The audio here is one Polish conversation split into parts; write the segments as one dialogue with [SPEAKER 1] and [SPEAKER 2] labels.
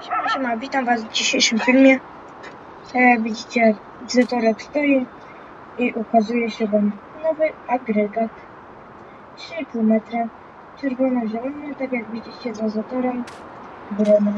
[SPEAKER 1] Siema, siema, witam was w dzisiejszym filmie. Jak widzicie, zatorek stoi i ukazuje się wam nowy agregat 3,5 metra czerwono-zielony, tak jak widzicie za zatorem brona.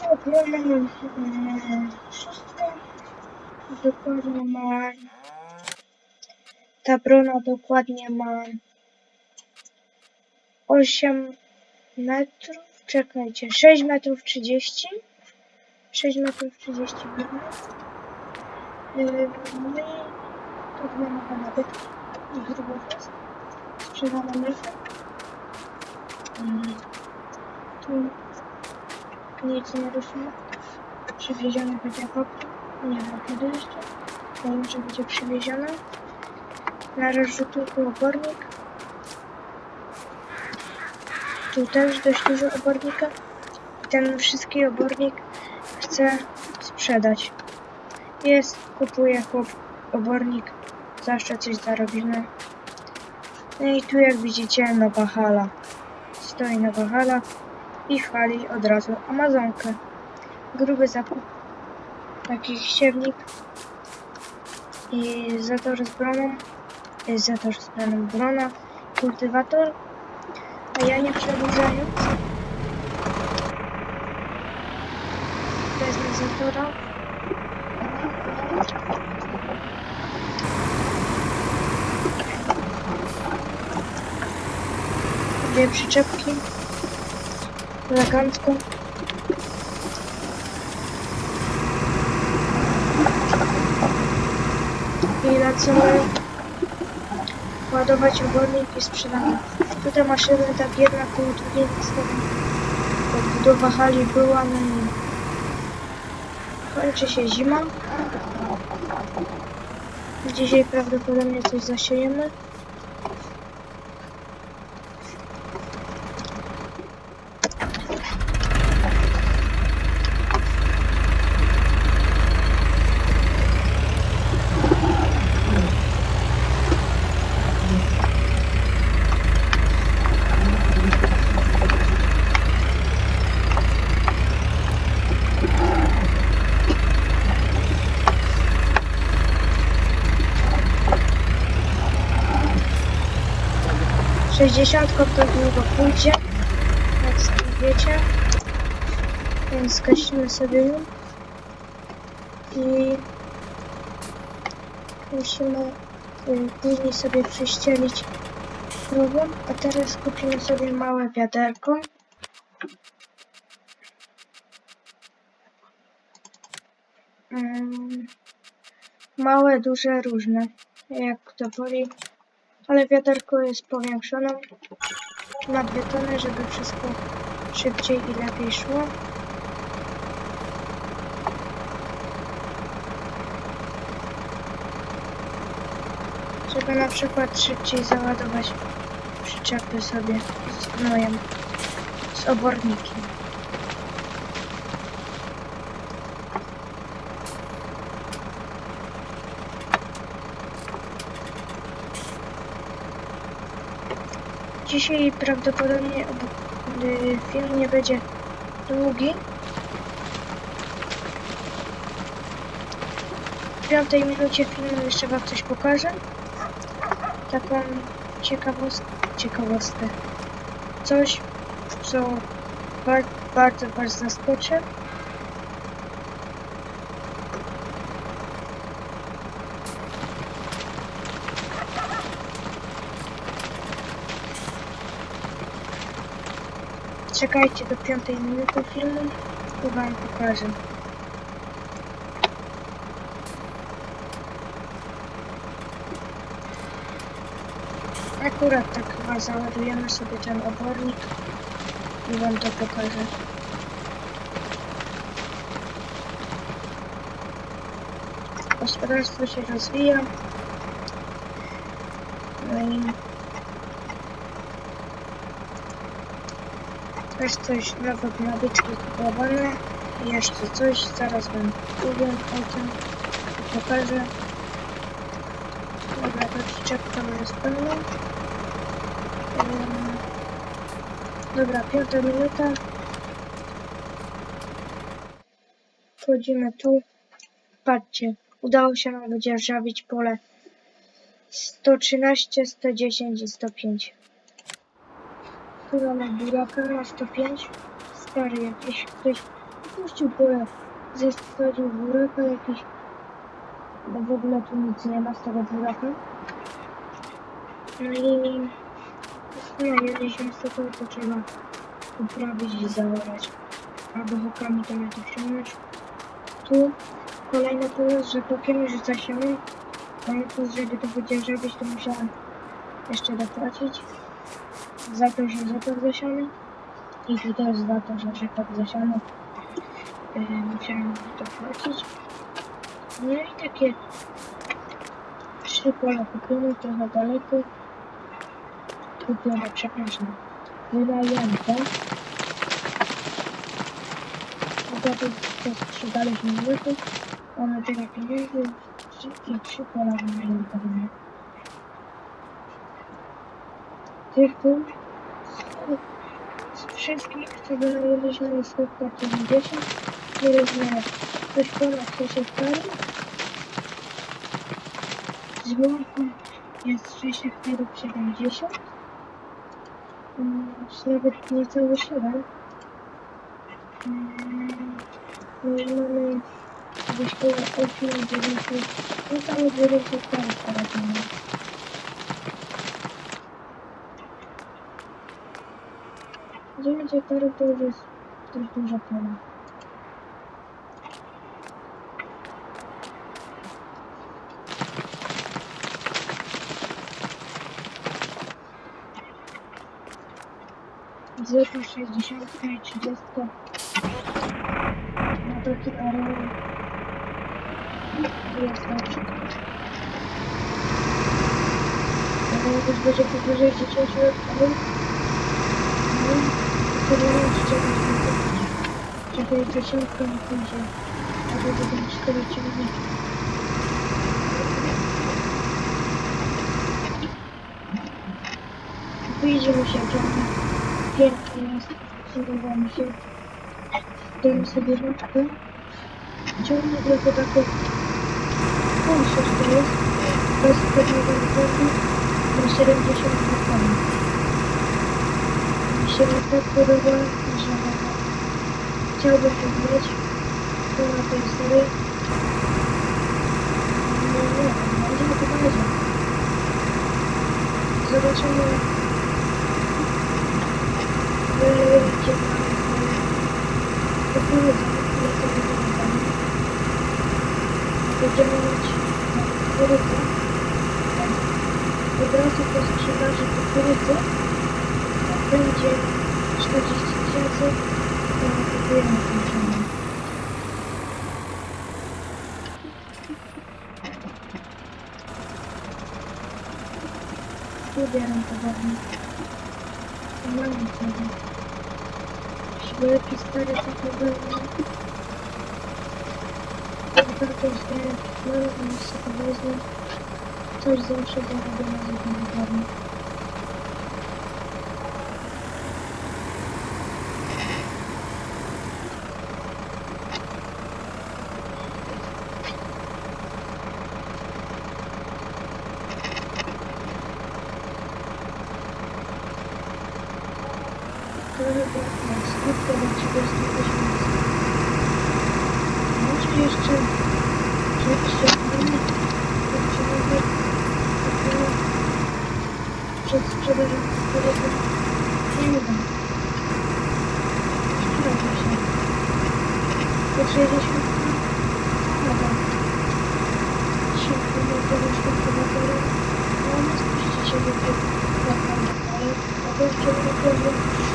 [SPEAKER 1] Ta brona ma szóstkę, dokładnie ma ta brona dokładnie ma 8 metrów, czekajcie, 6 metrów 30, 6 metrów 30 metrów. Yy, No i to wygląda na byt i grubo jest. Sprzedane mleko. Yy, Tu nic nie ruszyło. Przywiezione będzie papka. Nie wiem kiedy jeszcze. Wiem, czy będzie przywiezione. Na rozrzutniku obornik. Tu też dość dużo obornika. Ten wszystki obornik chcę sprzedać. Jest, kupuje chłop obornik. Zawsze coś zarobimy. No i tu jak widzicie nowa hala. Stoi nowa hala i chwali od razu Amazonkę. Gruby zakup. Taki siewnik. I zator z broną. Zator z broną brona. Kultywator. A ja nie przedłużając. Wezmę zatora. Dwie przyczepki. Elegancko. I lecimy ładować obornik i sprzedamy. Tutaj maszyny tak jedna koło drugiej nastawione. Odbudowa hali była, no i kończy się zima. Dzisiaj prawdopodobnie coś zasiejemy. Sześćdziesiątką to długo pójdzie, jak sami wiecie. Więc skasimy sobie ją. I musimy później sobie przyścielić krowę. A teraz kupimy sobie małe wiaderko. Małe, duże, różne. Jak to woli ale wiaderko jest powiększone na dwie tony, żeby wszystko szybciej i lepiej szło. Żeby na przykład szybciej załadować przyczepy sobie z gnojem, z obornikiem. Dzisiaj prawdopodobnie ob- y, film nie będzie długi. W piątej minucie filmu jeszcze wam coś pokażę. Taką ciekawostkę. ciekawostkę. Coś, co bar bardzo was zaskoczy. Czekajcie do piątej minuty filmu i wam pokażę. Akurat tak chyba załadujemy sobie ten obornik i wam to pokażę. Gospodarstwo się rozwija. No i Też coś nowego nabytki kupowane. Jeszcze coś, zaraz wam powiem o tym. Pokażę. Dobra, to przyczepka jest pełna. Dobra, piąta minuta. Wchodzimy tu. Patrzcie, udało się nam wydzierżawić pole 113, 110 i 105. Tu mamy buraka na 105. Stary jakiś, ktoś puścił pole, zesadził buraka jakiś. Bo w ogóle tu nic nie ma z tego buraka. No i znaleźliśmy sobie to trzeba uprawić i zaorać. Albo hokami to na to wciągnąć. Tu kolejny plus, że pokiem już zasiałem. Kolejny plus, żeby to wydzierżawić, to musiałem jeszcze dopłacić. Za to, że rzepak zasiany. I tu też za to, że rzepak zasiany. Yy, musiałem dopłacić. No i takie trzy pola kupione, trochę daleko. Kupione, przepraszam, wynajęte. Za to, co sprzedaliśmy złoty, mamy tyle pieniędzy i trzy pola wynajęte mamy. Tych tu z wszystkich, co wynajęliśmy jest hektar 90, mieliśmy coś ponad 6 hektarów. Z łąką jest 6 hektarów 70. Mm, Nawet niecałe 7. Mm, No i mamy gdzieś koło 8, 9, niecałe 9 hektarów teraz mamy. Dziewięć hektarów to już jest dość dużo pola. Zero, 60 i 30 na taki areał jest dobrze. Ale jak będzie powyżej 10 hektarów, no, to nie wiem, czy czegoś nie kupić. Żeby dziesiątka nie pójdzie, a to będą 4 ciągniki. Wyjdzie mi się ciągnik. Pięknie jest. Mi się. Dam sobie rączkę. Ciągnik jako taki mniejszy to jest. Bez pewnego robotu na 72 koni. Mi się tak podoba, że chciałbym to mieć. To na tej serii. No nie wiem, będzie na to będzie. Zobaczymy. Wyjdzie nam kukurydza, ile to wygląda. Będziemy mieć kukurydzę. Od razu po sprzedaży kukurydzy, jak będzie 40 tysięcy, to kupujemy ten ciągnik. Wybieram towarnik. Nie mam tego. Wielki stary taki był. Jest stary, no i sobie wezmę. Coś zawsze do robienia z To chyba jest skutko do 30 tysięcy. Może jeszcze rzeczywiście mamy podciągnięcie dopiero przed sprzedażą kukurydzy. Nie wiem. Sprawdza się. Po 60 Dobra. Szybko do tego szybkowatora. No nie spuści się do tego zakładu, ale na to jeszcze nie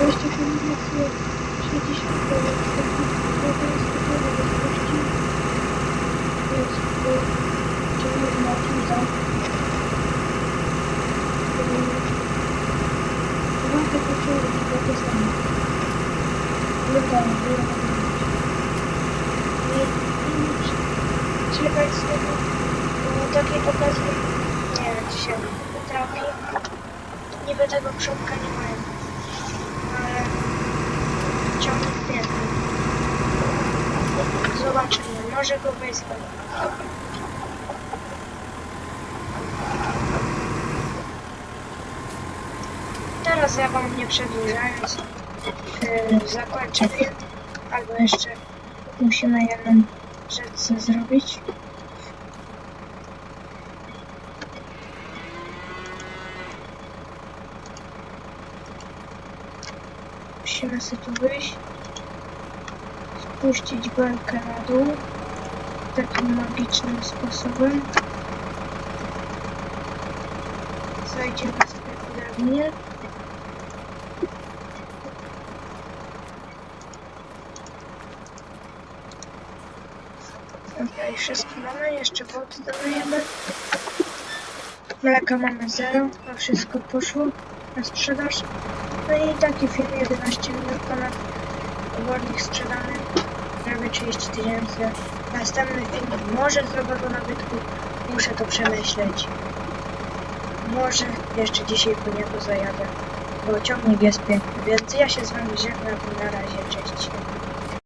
[SPEAKER 1] powiem. Jeszcze kombinację 60 to jest taki trochę skupiony do spuści. Jest to ciągnik Martiza. Mam takie ciągniki, takie same. Lubię, lubię. Nie, nie muszę czekać z tego, bo takiej okazji nie wiem, czy się trafi. Niby tego przodka nie mają. Ciągnik piękny. Zobaczymy, może go wezmę. Teraz ja wam nie przedłużając yy, zakończę film, albo jeszcze musimy jedną rzecz zrobić. Tu wyjść, spuścić belkę na dół takim magicznym sposobem. Zajdziemy sobie po drabinie. Okej, wszystko mamy, jeszcze wody dodajemy. Mleka mamy zero, a wszystko poszło na sprzedaż. No i taki film 11 minut ponad obornik sprzedany, prawie 30 tysięcy. Następny film może zrobię go nabytku, muszę to przemyśleć. Może jeszcze dzisiaj po niego zajadę, bo ciągnik jest piękny, więc ja się z wami żegnam na razie, cześć.